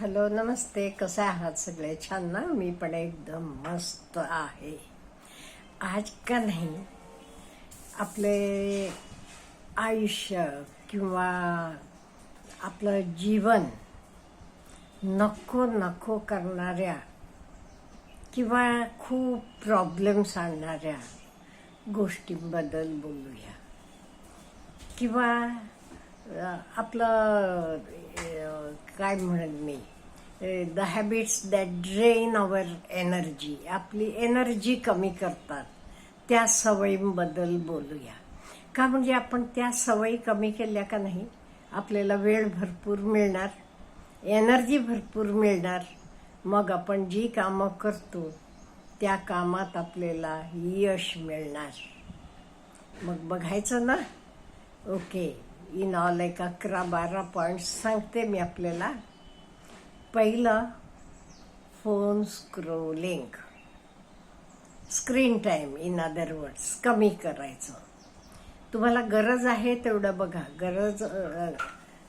Hello नमस्ते. कसे आहात सगळे? छान ना? मी पण एकदम मस्त आहे. आज का नाही आपले आयुष्य किंवा आपलं जीवन नको नको करणाऱ्या किंवा खूप प्रॉब्लेम्स आणणाऱ्या गोष्टींबद्दल बोलूया. किंवा आपलं काय म्हणेन मी? The habits that drain our energy आपली एनर्जी कमी करतात. त्या सवयींबद्दल बोलूया. का म्हणजे आपण त्या सवयी कमी केल्या का नाही? आपल्याला वेळ भरपूर मिळणार एनर्जी भरपूर मिळणार. मग आपण जी कामं करतो त्या कामात आपल्याला यश मिळणार. मग बघायचं ना? ओके इन ऑल एक अकरा बारा पॉईंट सांगते मी आपल्याला. पहिलं phone scrolling screen time in other words कमी करायचं. तुम्हाला गरज आहे तेवढं बघा. गरज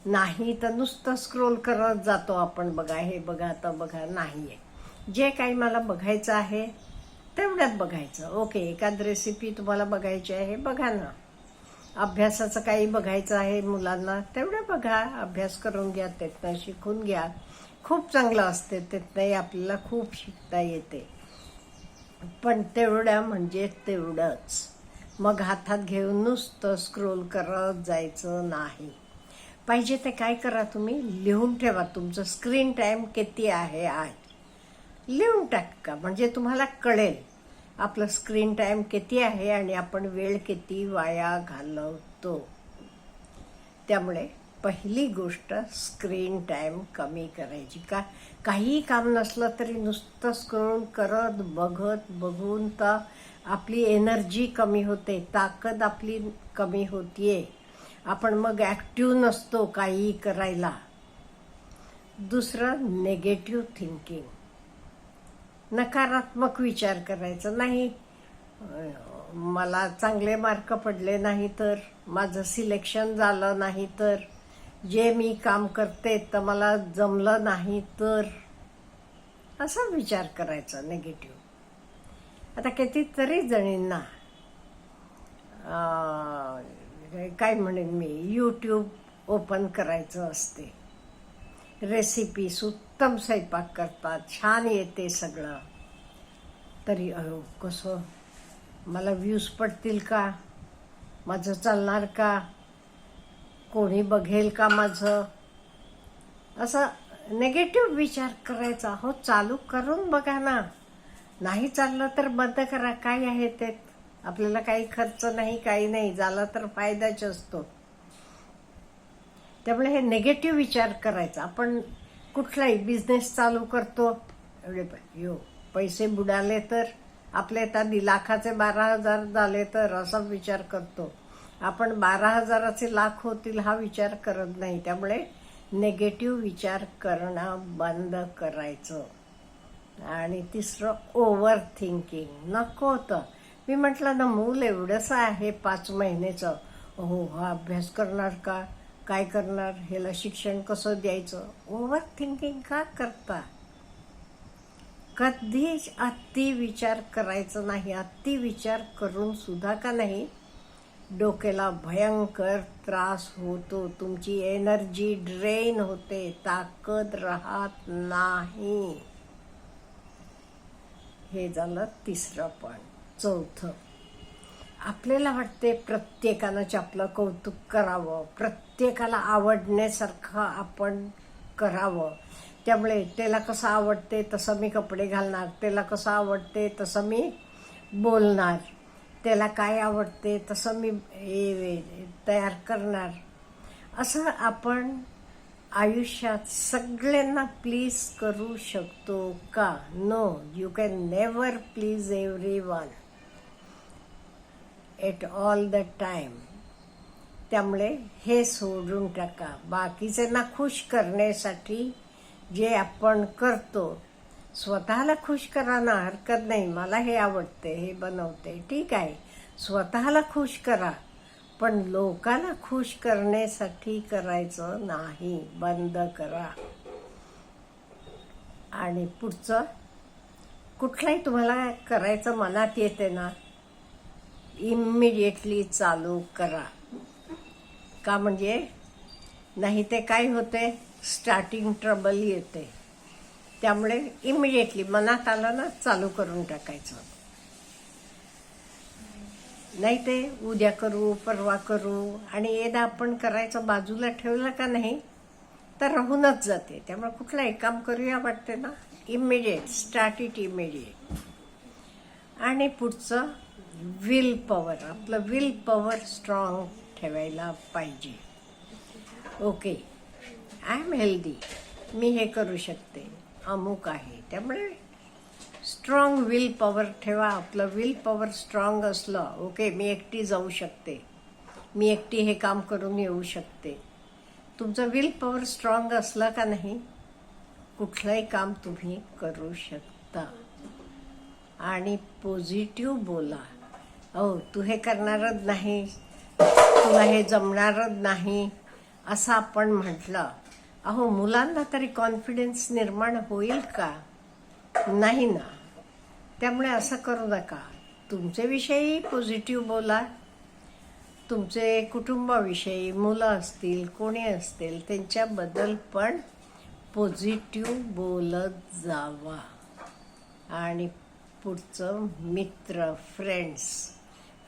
नाही तर नुसतं स्क्रोल करत जातो आपण. बघा हे बघा तर बघा नाही आहे जे काही मला बघायचं आहे तेवढ्यात बघायचं. ओके एखाद रेसिपी तुम्हाला बघायची आहे बघा ना. अभ्यासाचं काही बघायचं आहे मुलांना तेवढं बघा. अभ्यास करून घ्या त्यातनं शिकून घ्या. खूप चांगलं असते त्यातनंही आपल्याला खूप शिकता येते. पण तेवढ्या म्हणजे तेवढंच. मग हातात घेऊन नुसतं स्क्रोल करत जायचं नाही. पाहिजे ते काय करा तुम्ही? लिहून ठेवा. तुमचं स्क्रीन टाईम किती आहे आज? लिहून टाका. म्हणजे तुम्हाला कळेल. आपलं स्क्रीन टाईम किती आहे आणि आपण वेळ किती वाया घालवतो? त्यामुळे पहिली गोष्ट स्क्रीन टाईम कमी करायची. का काही काम नसलं तरी नुसतं स्क्रोल करत बघत बघून तर आपली एनर्जी कमी होते ताकद आपली कमी होतीये. आपण मग ॲक्टिव्ह नसतो काही करायला. दुसरं नेगेटिव्ह थिंकिंग नकारात्मक विचार करायचा. नाही मला चांगले मार्क पडले नाही तर माझं सिलेक्शन झालं नाही तर जे मी काम करते तर मला जमलं नाही तर असा विचार करायचा नेगेटिव्ह आता कितीतरी जणींना काय म्हणेन मी यूट्यूब ओपन करायचं असते. रेसिपीज उत्तम स्वयंपाक करतात छान येते सगळं तरी अहो कसं मला व्ह्यूज पडतील का माझं चालणार का कोणी बघेल का माझं असा नेगेटिव्ह विचार करायचा हो चालू करून बघा ना नाही चाललं तर बंद करा काय आहे ते आपल्याला काही खर्च नाही काही नाही झाला तर फायदाच असतो त्यामुळे हे नेगेटिव्ह विचार करायचा. आपण कुठलाही बिझनेस चालू करतो एवढे यो पैसे बुडाले तर आपले आधी लाखाचे बारा हजार झाले तर असा विचार करतो. आपण बारा हजाराचे लाख होतील हा विचार करत नाही. त्यामुळे नेगेटिव्ह विचार करणं बंद करायचं. आणि तिसरं ओव्हर थिंकिंग नको होतं. मी म्हटलं ना मूल एवढंसं आहे पाच महिन्याचं. हो हा अभ्यास करणार का? काय करणार? ह्याला शिक्षण कसं द्यायचं? ओव्हर थिंकिंग का करता? कधीच अति विचार करायचं नाही. अति विचार करून सुद्धा का नाही? डोक्याला भयंकर त्रास होतो. तुमची एनर्जी ड्रेन होते. ताकद राहत नाही. हे झालं तिसरं पण चौथं. आपल्याला वाटते प्रत्येकानं आपलं कौतुक करावं प्रत्येकाला आवडण्यासारखं आपण करावं. त्यामुळे त्याला कसं आवडते तसं मी कपडे घालणार त्याला कसं आवडते तसं मी बोलणार त्याला काय आवडते तसं मी तयार करणार. असं आपण आयुष्यात सगळ्यांना प्लीज करू शकतो का? No you can never please everyone at all the time त्यामुळे हे सोडून टाका. बाकीच्यांना खुश करण्यासाठी जे आपण करतो स्वतःला खुश करा ना हरकत नाही. मला हे आवडते हे बनवते. ठीक आहे. स्वतःला खुश करा. पण लोकांना खुश करण्यासाठी करायचं नाही. बंद करा. आणि पुढचं कुठलाही तुम्हाला करायचं मनात येते ना इमिडिएटली चालू करा. का म्हणजे? नाही ते काय होते? स्टार्टिंग ट्रबल येते. त्यामुळे इमिडिएटली मनात आलं ना चालू करून टाकायचं. नाही ते उद्या करू परवा करू आणि एकदा आपण करायचं बाजूला ठेवलं का नाही तर राहूनच जाते. त्यामुळे कुठलंही काम करूया वाटते ना? इमिडिएट स्टार्ट इट इमिडिएट आणि पुढचं विल पॉवर आपलं विल पॉवर स्ट्रॉंग ठेवायला पाहिजे. ओके आय एम हेल्दी मी हे करू शकते. अमुक आहे. त्यामुळे स्ट्रॉंग विल पॉवर ठेवा. आपलं विल पॉवर स्ट्रॉंग असलं ओके मी एकटी जाऊ शकते. मी एकटी हे काम करून येऊ शकते. तुमचं विल पॉवर स्ट्रॉंग असलं का नाही? कुठलंही काम तुम्ही करू शकता. आणि पॉझिटिव्ह बोला. अहो तू हे करणारच नाही तुला हे जमणारच नाही असं आपण म्हटलं. अहो मुलांना तरी कॉन्फिडन्स निर्माण होईल का? नाही ना. त्यामुळे असं करू नका. तुमचे विषयी पॉझिटिव्ह बोला. तुमचे कुटुंबाविषयी मुलं असतील कोणी असतील त्यांच्याबद्दल पण पॉझिटिव्ह बोलत जावा. आणि पुढचं मित्र फ्रेंड्स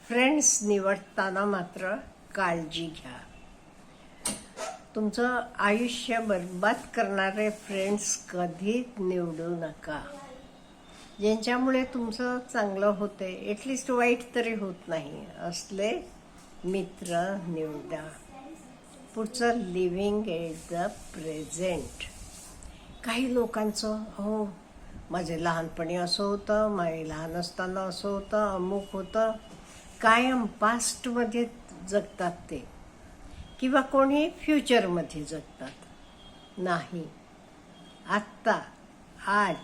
फ्रेंड्स निवडताना मात्र काळजी घ्या. तुमचं आयुष्य बरबाद करणारे फ्रेंड्स कधीच निवडू नका. ज्यांच्यामुळे तुमचं चांगलं होते एटलिस्ट वाईट तरी होत नाही. असले मित्र निवडा. पुढचं लिव्हिंग इज द प्रेझेंट काही लोकांचं हो माझे लहानपणी असं होतं माझे लहान असताना असं होतं अमुक होतं. कायम पास्टमध्ये जगतात ते. किंवा कोणी फ्युचरमध्ये जगतात. नाही. आत्ता आज.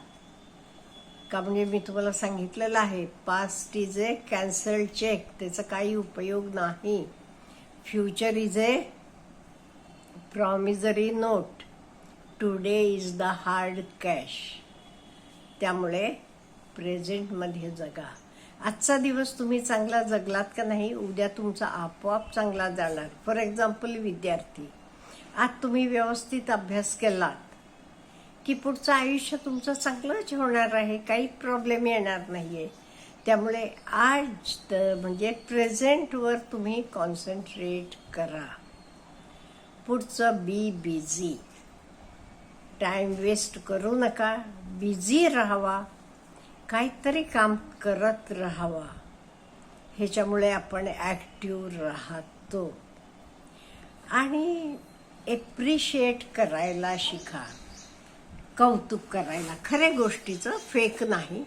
का म्हणजे मी तुम्हाला सांगितलेलं आहे past is a cancel cheque त्याचा काही उपयोग नाही. Future is a promissory note today is the hard cash त्यामुळे प्रेझेंटमध्ये जगा. आजचा दिवस तुम्ही चांगला जगलात का नाही उद्या तुमचा आपोआप चांगला जाणार. फॉर एक्झाम्पल विद्यार्थी. आज तुम्ही व्यवस्थित अभ्यास केलात की पुढचं आयुष्य तुमचं चांगलंच होणार आहे काही प्रॉब्लेम येणार नाही आहे त्यामुळे आज म्हणजे प्रेझेंटवर तुम्ही कॉन्सन्ट्रेट करा. पुढचं बी बिझी टाईम वेस्ट करू नका. बिझी राहावा. काहीतरी काम करत राहावा. ह्याच्यामुळे आपण ॲक्टिव्ह राहतो. आणि एप्रिशिएट करायला शिका. कौतुक करायला. खऱ्या गोष्टीचं फेक नाही.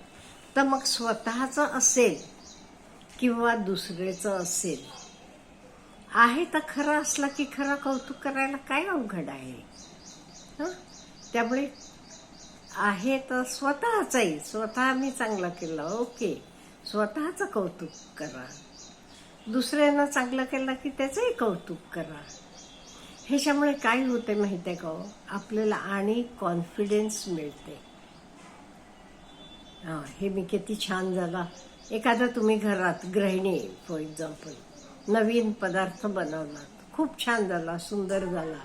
तर मग स्वतःचं असेल किंवा दुसरेचं असेल. आहे तर खरं असलं की खरं कौतुक करायला काय अवघड आहे? हां? त्यामुळे आहे तर स्वतःचाही स्वतः मी चांगलं केलं ओके. स्वतःचं कौतुक करा. दुसऱ्यानं चांगलं केलं की त्याचंही कौतुक करा. ह्याच्यामुळे काय होते माहिती आहे का हो? आपल्याला आणि कॉन्फिडन्स मिळते. हां हे मी किती छान झाला. एखादा तुम्ही घरात गृहिणी फॉर एक्झाम्पल नवीन पदार्थ बनवलात. खूप छान झाला सुंदर झाला.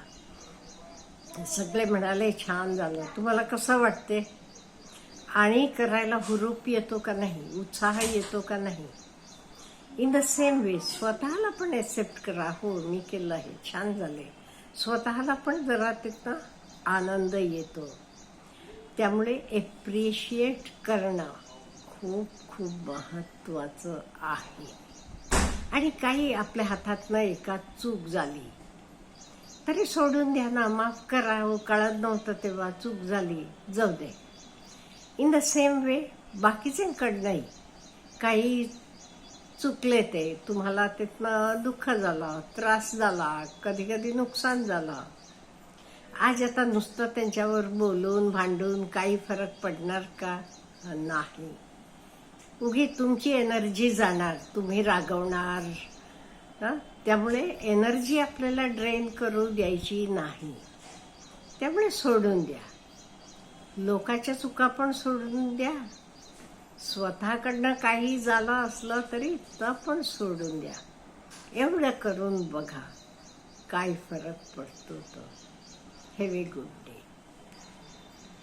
सगळे म्हणाले छान झालं. तुम्हाला कसं वाटते? आणि करायला हुरूप येतो का नाही? उत्साह येतो का नाही? इन द सेम वे स्वतःला पण एक्सेप्ट करा. हो मी केलं आहे. छान झाले. स्वतःला पण जरा तिथं आनंद येतो. त्यामुळे एप्रिशिएट करणं खूप खूप महत्त्वाचं आहे. आणि काही आपल्या हातातनं एका चूक झाली. तरी सोडून द्या ना माफ करा हो कळत नव्हतं तेव्हा चूक झाली जाऊ दे. इन द सेम वे बाकीच्यांकडनंही काही चुकले ते तुम्हाला तिथनं दुःख झालं त्रास झाला कधी कधी नुकसान झालं. आज आता नुसतं त्यांच्यावर बोलून भांडून काही फरक पडणार का? नाही. उगी तुमची एनर्जी जाणार तुम्ही रागवणार हां? त्यामुळे एनर्जी आपल्याला ड्रेन करू द्यायची नाही. त्यामुळे सोडून द्या. लोकाच्या चुका पण सोडून द्या. स्वतःकडनं काही झालं असलं तरी तर पण सोडून द्या. एवढं करून बघा. काय फरक पडतो तो. हे गुड